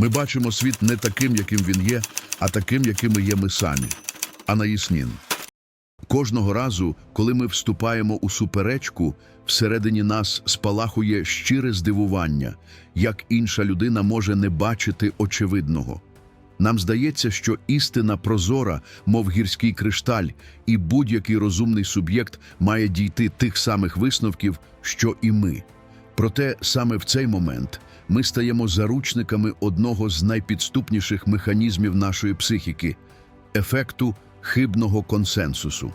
Ми бачимо світ не таким, яким він є, а таким, якими є ми самі. Анаїснін. Кожного разу, коли ми вступаємо у суперечку, всередині нас спалахує щире здивування, як інша людина може не бачити очевидного. Нам здається, що істина прозора, мов гірський кришталь, і будь-який розумний суб'єкт має дійти тих самих висновків, що і ми. Проте саме в цей момент ми стаємо заручниками одного з найпідступніших механізмів нашої психіки ефекту хибного консенсусу.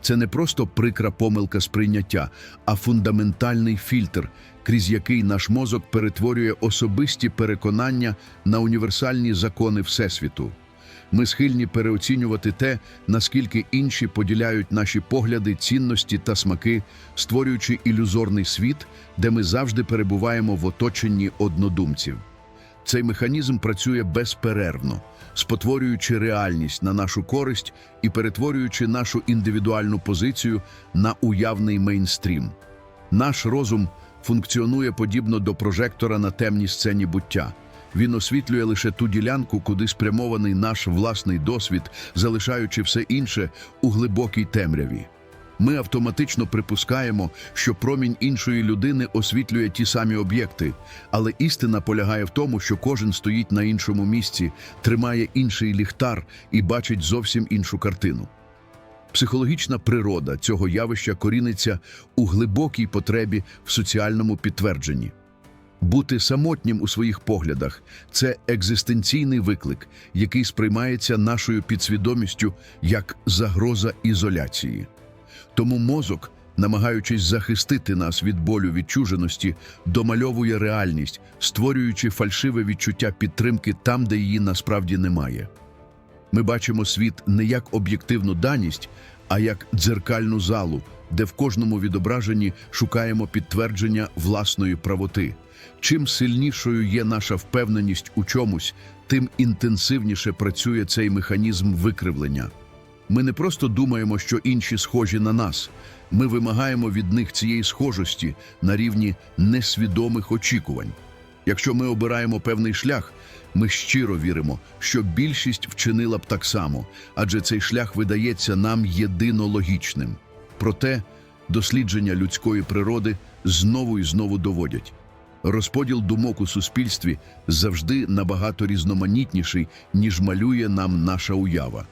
Це не просто прикра помилка сприйняття, а фундаментальний фільтр, крізь який наш мозок перетворює особисті переконання на універсальні закони Всесвіту. Ми схильні переоцінювати те, наскільки інші поділяють наші погляди, цінності та смаки, створюючи ілюзорний світ, де ми завжди перебуваємо в оточенні однодумців. Цей механізм працює безперервно, спотворюючи реальність на нашу користь і перетворюючи нашу індивідуальну позицію на уявний мейнстрім. Наш розум функціонує подібно до прожектора на темній сцені буття. Він освітлює лише ту ділянку, куди спрямований наш власний досвід, залишаючи все інше у глибокій темряві. Ми автоматично припускаємо, що промінь іншої людини освітлює ті самі об'єкти, але істина полягає в тому, що кожен стоїть на іншому місці, тримає інший ліхтар і бачить зовсім іншу картину. Психологічна природа цього явища коріниться у глибокій потребі в соціальному підтвердженні. Бути самотнім у своїх поглядах це екзистенційний виклик, який сприймається нашою підсвідомістю як загроза ізоляції. Тому мозок, намагаючись захистити нас від болю відчуженості, домальовує реальність, створюючи фальшиве відчуття підтримки там, де її насправді немає. Ми бачимо світ не як об'єктивну даність, а як дзеркальну залу, де в кожному відображенні шукаємо підтвердження власної правоти. Чим сильнішою є наша впевненість у чомусь, тим інтенсивніше працює цей механізм викривлення. Ми не просто думаємо, що інші схожі на нас. Ми вимагаємо від них цієї схожості на рівні несвідомих очікувань. Якщо ми обираємо певний шлях, ми щиро віримо, що більшість вчинила б так само, адже цей шлях видається нам єдинологічним. Проте дослідження людської природи знову і знову доводять. Розподіл думок у суспільстві завжди набагато різноманітніший, ніж малює нам наша уява.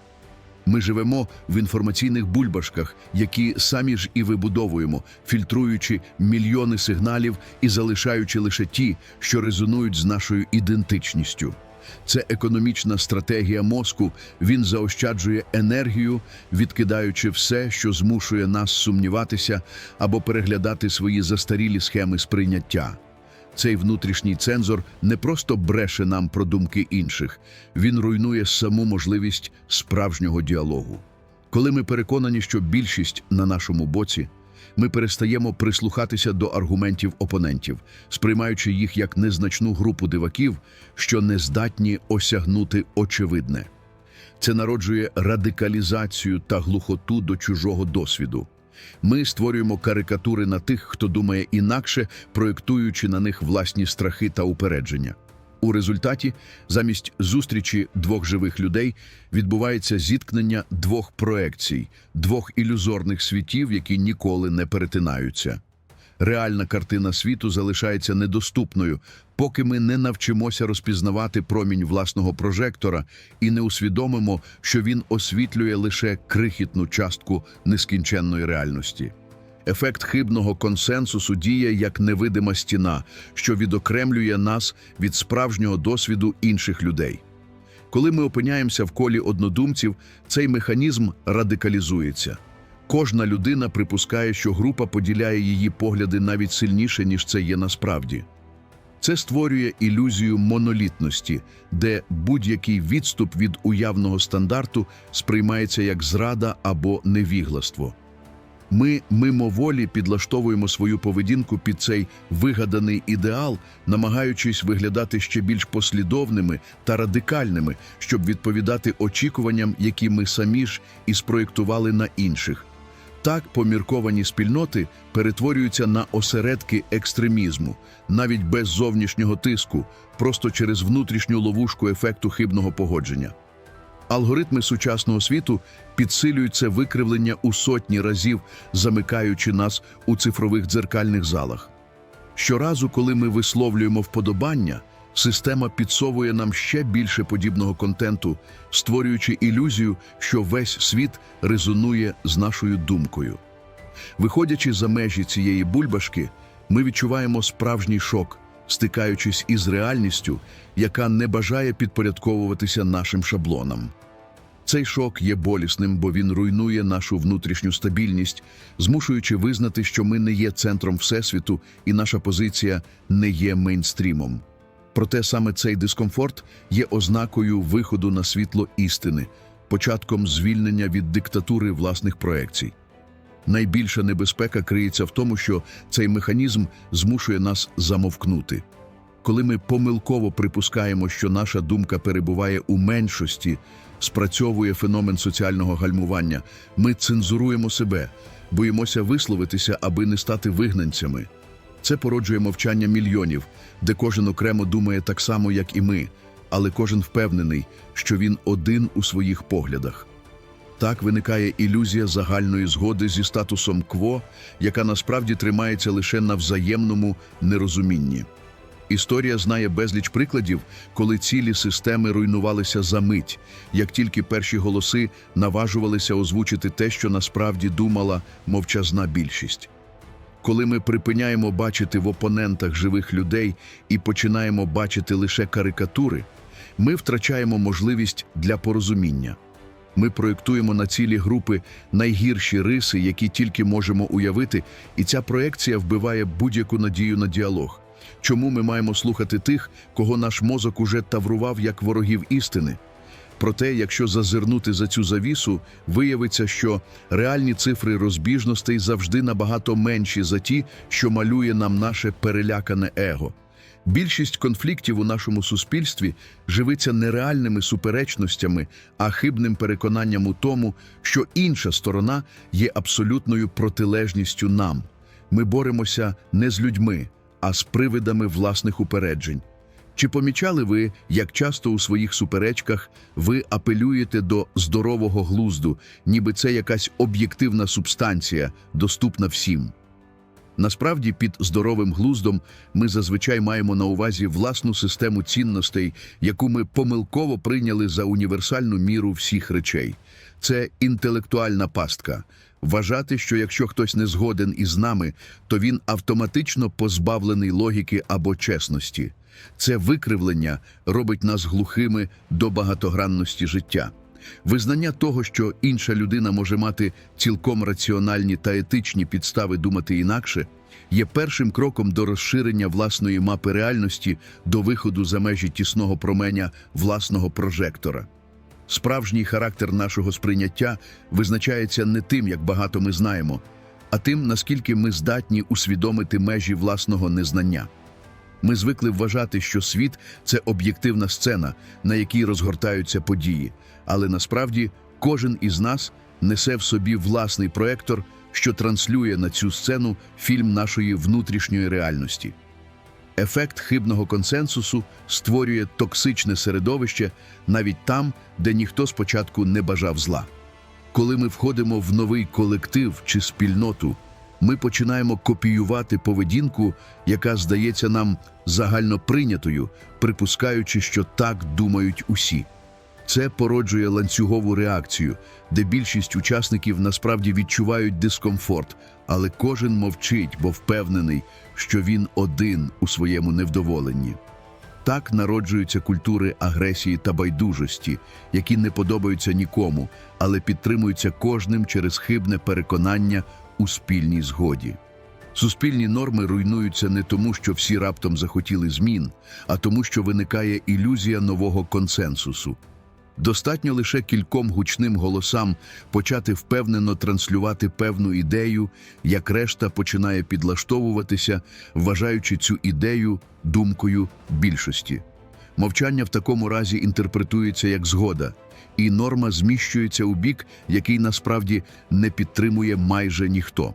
Ми живемо в інформаційних бульбашках, які самі ж і вибудовуємо, фільтруючи мільйони сигналів і залишаючи лише ті, що резонують з нашою ідентичністю. Це економічна стратегія мозку. Він заощаджує енергію, відкидаючи все, що змушує нас сумніватися або переглядати свої застарілі схеми сприйняття. Цей внутрішній цензор не просто бреше нам про думки інших, він руйнує саму можливість справжнього діалогу. Коли ми переконані, що більшість на нашому боці, ми перестаємо прислухатися до аргументів опонентів, сприймаючи їх як незначну групу диваків, що не здатні осягнути очевидне. Це народжує радикалізацію та глухоту до чужого досвіду. Ми створюємо карикатури на тих, хто думає інакше, проєктуючи на них власні страхи та упередження. У результаті, замість зустрічі двох живих людей, відбувається зіткнення двох проекцій, двох ілюзорних світів, які ніколи не перетинаються. Реальна картина світу залишається недоступною, поки ми не навчимося розпізнавати промінь власного прожектора і не усвідомимо, що він освітлює лише крихітну частку нескінченної реальності. Ефект хибного консенсусу діє як невидима стіна, що відокремлює нас від справжнього досвіду інших людей. Коли ми опиняємося в колі однодумців, цей механізм радикалізується. Кожна людина припускає, що група поділяє її погляди навіть сильніше, ніж це є насправді. Це створює ілюзію монолітності, де будь-який відступ від уявного стандарту сприймається як зрада або невігластво. Ми мимоволі підлаштовуємо свою поведінку під цей вигаданий ідеал, намагаючись виглядати ще більш послідовними та радикальними, щоб відповідати очікуванням, які ми самі ж і спроєктували на інших. Так помірковані спільноти перетворюються на осередки екстремізму, навіть без зовнішнього тиску, просто через внутрішню ловушку ефекту хибного погодження. Алгоритми сучасного світу підсилюють це викривлення у сотні разів, замикаючи нас у цифрових дзеркальних залах. Щоразу, коли ми висловлюємо вподобання, система підсовує нам ще більше подібного контенту, створюючи ілюзію, що весь світ резонує з нашою думкою. Виходячи за межі цієї бульбашки, ми відчуваємо справжній шок, стикаючись із реальністю, яка не бажає підпорядковуватися нашим шаблонам. Цей шок є болісним, бо він руйнує нашу внутрішню стабільність, змушуючи визнати, що ми не є центром Всесвіту і наша позиція не є мейнстрімом. Проте саме цей дискомфорт є ознакою виходу на світло істини, початком звільнення від диктатури власних проекцій. Найбільша небезпека криється в тому, що цей механізм змушує нас замовкнути. Коли ми помилково припускаємо, що наша думка перебуває у меншості, спрацьовує феномен соціального гальмування, ми цензуруємо себе, боїмося висловитися, аби не стати вигнанцями. Це породжує мовчання мільйонів, де кожен окремо думає так само, як і ми, але кожен впевнений, що він один у своїх поглядах. Так виникає ілюзія загальної згоди зі статусом кво, яка насправді тримається лише на взаємному нерозумінні. Історія знає безліч прикладів, коли цілі системи руйнувалися за мить, як тільки перші голоси наважувалися озвучити те, що насправді думала мовчазна більшість. Коли ми припиняємо бачити в опонентах живих людей і починаємо бачити лише карикатури, ми втрачаємо можливість для порозуміння. Ми проєктуємо на цілі групи найгірші риси, які тільки можемо уявити, і ця проекція вбиває будь-яку надію на діалог. Чому ми маємо слухати тих, кого наш мозок уже таврував як ворогів істини? Проте, якщо зазирнути за цю завісу, виявиться, що реальні цифри розбіжностей завжди набагато менші за ті, що малює нам наше перелякане его. Більшість конфліктів у нашому суспільстві живиться не реальними суперечностями, а хибним переконанням у тому, що інша сторона є абсолютною протилежністю нам. Ми боремося не з людьми, а з привидами власних упереджень. Чи помічали ви, як часто у своїх суперечках ви апелюєте до здорового глузду, ніби це якась об'єктивна субстанція, доступна всім? Насправді, під здоровим глуздом ми зазвичай маємо на увазі власну систему цінностей, яку ми помилково прийняли за універсальну міру всіх речей. Це інтелектуальна пастка. Вважати, що якщо хтось не згоден із нами, то він автоматично позбавлений логіки або чесності. Це викривлення робить нас глухими до багатогранності життя. Визнання того, що інша людина може мати цілком раціональні та етичні підстави думати інакше, є першим кроком до розширення власної мапи реальності до виходу за межі тісного променя власного прожектора. Справжній характер нашого сприйняття визначається не тим, як багато ми знаємо, а тим, наскільки ми здатні усвідомити межі власного незнання. Ми звикли вважати, що світ це об'єктивна сцена, на якій розгортаються події, але насправді кожен із нас несе в собі власний проектор, що транслює на цю сцену фільм нашої внутрішньої реальності. Ефект хибного консенсусу створює токсичне середовище навіть там, де ніхто спочатку не бажав зла. Коли ми входимо в новий колектив чи спільноту, ми починаємо копіювати поведінку, яка здається нам загально прийнятою, припускаючи, що так думають усі. Це породжує ланцюгову реакцію, де більшість учасників насправді відчувають дискомфорт, але кожен мовчить, бо впевнений, що він один у своєму невдоволенні. Так народжуються культури агресії та байдужості, які не подобаються нікому, але підтримуються кожним через хибне переконання у спільній згоді. Суспільні норми руйнуються не тому, що всі раптом захотіли змін, а тому, що виникає ілюзія нового консенсусу. Достатньо лише кільком гучним голосам почати впевнено транслювати певну ідею, як решта починає підлаштовуватися, вважаючи цю ідею думкою більшості. Мовчання в такому разі інтерпретується як згода, і норма зміщується у бік, який насправді не підтримує майже ніхто.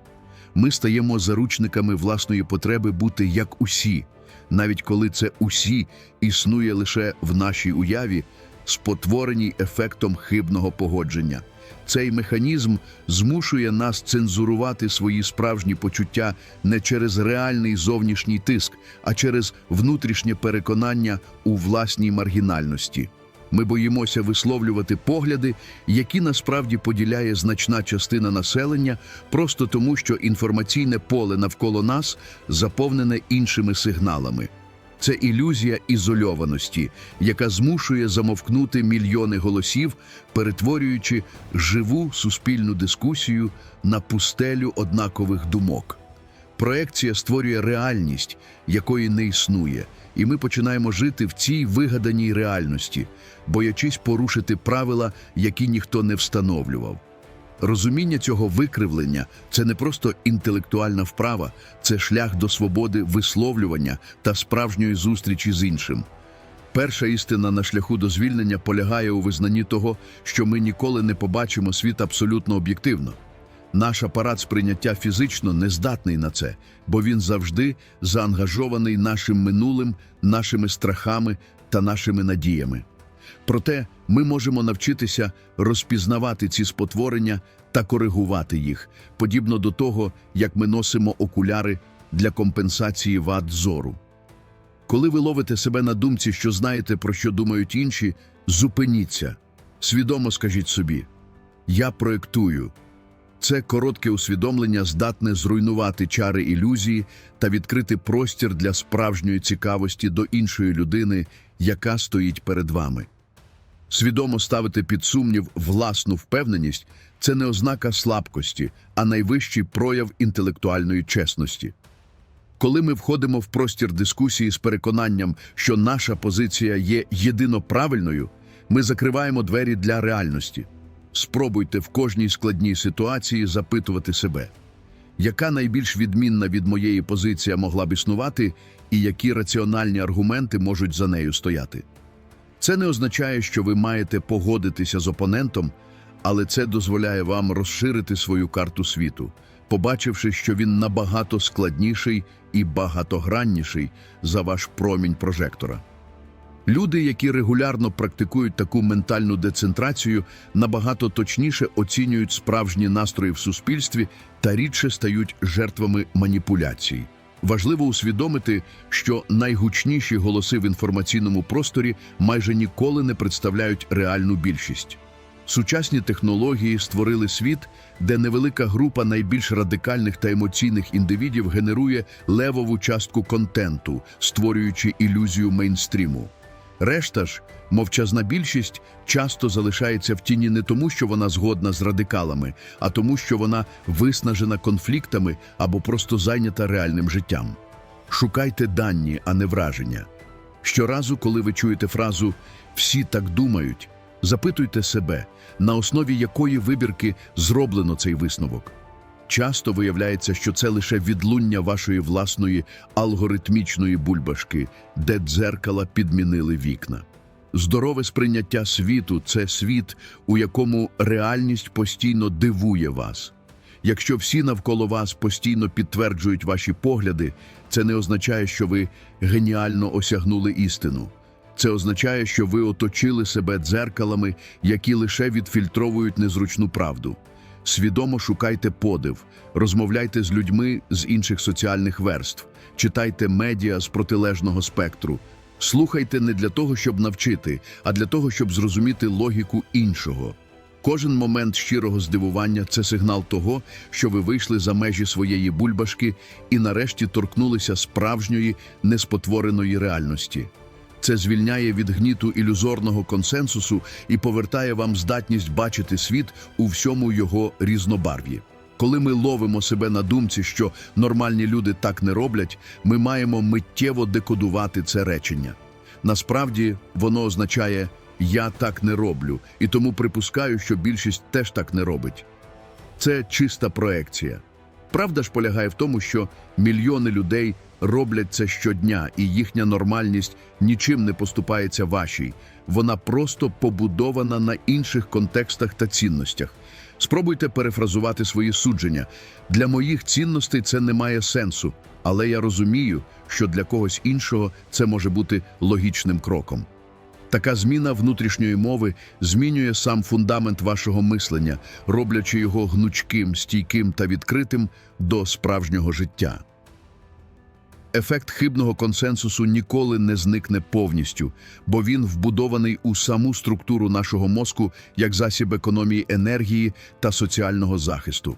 Ми стаємо заручниками власної потреби бути як усі, навіть коли це усі існує лише в нашій уяві, спотвореній ефектом хибного погодження. Цей механізм змушує нас цензурувати свої справжні почуття не через реальний зовнішній тиск, а через внутрішнє переконання у власній маргінальності. Ми боїмося висловлювати погляди, які насправді поділяє значна частина населення, просто тому, що інформаційне поле навколо нас заповнене іншими сигналами. Це ілюзія ізольованості, яка змушує замовкнути мільйони голосів, перетворюючи живу суспільну дискусію на пустелю однакових думок. Проекція створює реальність, якої не існує, і ми починаємо жити в цій вигаданій реальності, боячись порушити правила, які ніхто не встановлював. Розуміння цього викривлення це не просто інтелектуальна вправа, це шлях до свободи висловлювання та справжньої зустрічі з іншим. Перша істина на шляху до звільнення полягає у визнанні того, що ми ніколи не побачимо світ абсолютно об'єктивно. Наш апарат сприйняття фізично не здатний на це, бо він завжди заангажований нашим минулим, нашими страхами та нашими надіями. Проте ми можемо навчитися розпізнавати ці спотворення та коригувати їх, подібно до того, як ми носимо окуляри для компенсації вад зору. Коли ви ловите себе на думці, що знаєте, про що думають інші, зупиніться. Свідомо скажіть собі: Я проєктую. Це коротке усвідомлення здатне зруйнувати чари ілюзії та відкрити простір для справжньої цікавості до іншої людини, яка стоїть перед вами. Свідомо ставити під сумнів власну впевненість це не ознака слабкості, а найвищий прояв інтелектуальної чесності. Коли ми входимо в простір дискусії з переконанням, що наша позиція є єдино правильною, ми закриваємо двері для реальності. Спробуйте в кожній складній ситуації запитувати себе, яка найбільш відмінна від моєї позиція могла б існувати, і які раціональні аргументи можуть за нею стояти. Це не означає, що ви маєте погодитися з опонентом, але це дозволяє вам розширити свою карту світу, побачивши, що він набагато складніший і багатогранніший за ваш промінь прожектора. Люди, які регулярно практикують таку ментальну децентрацію, набагато точніше оцінюють справжні настрої в суспільстві та рідше стають жертвами маніпуляцій. Важливо усвідомити, що найгучніші голоси в інформаційному просторі майже ніколи не представляють реальну більшість. Сучасні технології створили світ, де невелика група найбільш радикальних та емоційних індивідів генерує левову частку контенту, створюючи ілюзію мейнстріму. Решта ж, мовчазна більшість, часто залишається в тіні не тому, що вона згодна з радикалами, а тому, що вона виснажена конфліктами або просто зайнята реальним життям. Шукайте дані, а не враження. Щоразу, коли ви чуєте фразу Всі так думають, запитуйте себе, на основі якої вибірки зроблено цей висновок. Часто виявляється, що це лише відлуння вашої власної алгоритмічної бульбашки, де дзеркала підмінили вікна. Здорове сприйняття світу це світ, у якому реальність постійно дивує вас. Якщо всі навколо вас постійно підтверджують ваші погляди, це не означає, що ви геніально осягнули істину. Це означає, що ви оточили себе дзеркалами, які лише відфільтровують незручну правду. Свідомо шукайте подив, розмовляйте з людьми з інших соціальних верств, читайте медіа з протилежного спектру. Слухайте не для того, щоб навчити, а для того, щоб зрозуміти логіку іншого. Кожен момент щирого здивування це сигнал того, що ви вийшли за межі своєї бульбашки і нарешті торкнулися справжньої неспотвореної реальності. Це звільняє від гніту ілюзорного консенсусу і повертає вам здатність бачити світ у всьому його різнобарв'ї. Коли ми ловимо себе на думці, що нормальні люди так не роблять, ми маємо миттєво декодувати це речення. Насправді воно означає я так не роблю, і тому припускаю, що більшість теж так не робить. Це чиста проекція. Правда ж полягає в тому, що мільйони людей роблять це щодня, і їхня нормальність нічим не поступається вашій. Вона просто побудована на інших контекстах та цінностях. Спробуйте перефразувати свої судження. Для моїх цінностей це не має сенсу, але я розумію, що для когось іншого це може бути логічним кроком. Така зміна внутрішньої мови змінює сам фундамент вашого мислення, роблячи його гнучким, стійким та відкритим до справжнього життя. Ефект хибного консенсусу ніколи не зникне повністю, бо він вбудований у саму структуру нашого мозку як засіб економії енергії та соціального захисту.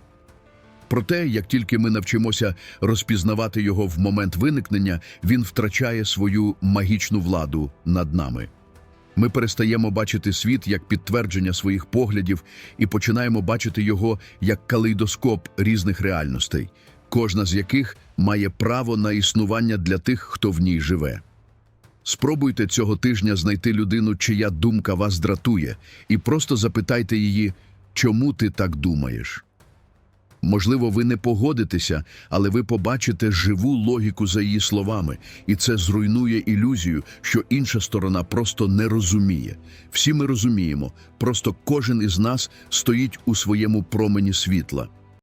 Проте, як тільки ми навчимося розпізнавати його в момент виникнення, він втрачає свою магічну владу над нами. Ми перестаємо бачити світ як підтвердження своїх поглядів і починаємо бачити його як калейдоскоп різних реальностей, кожна з яких має право на існування для тих, хто в ній живе. Спробуйте цього тижня знайти людину, чия думка вас дратує, і просто запитайте її, чому ти так думаєш. Можливо, ви не погодитеся, але ви побачите живу логіку за її словами, і це зруйнує ілюзію, що інша сторона просто не розуміє. Всі ми розуміємо, просто кожен із нас стоїть у своєму промені світла.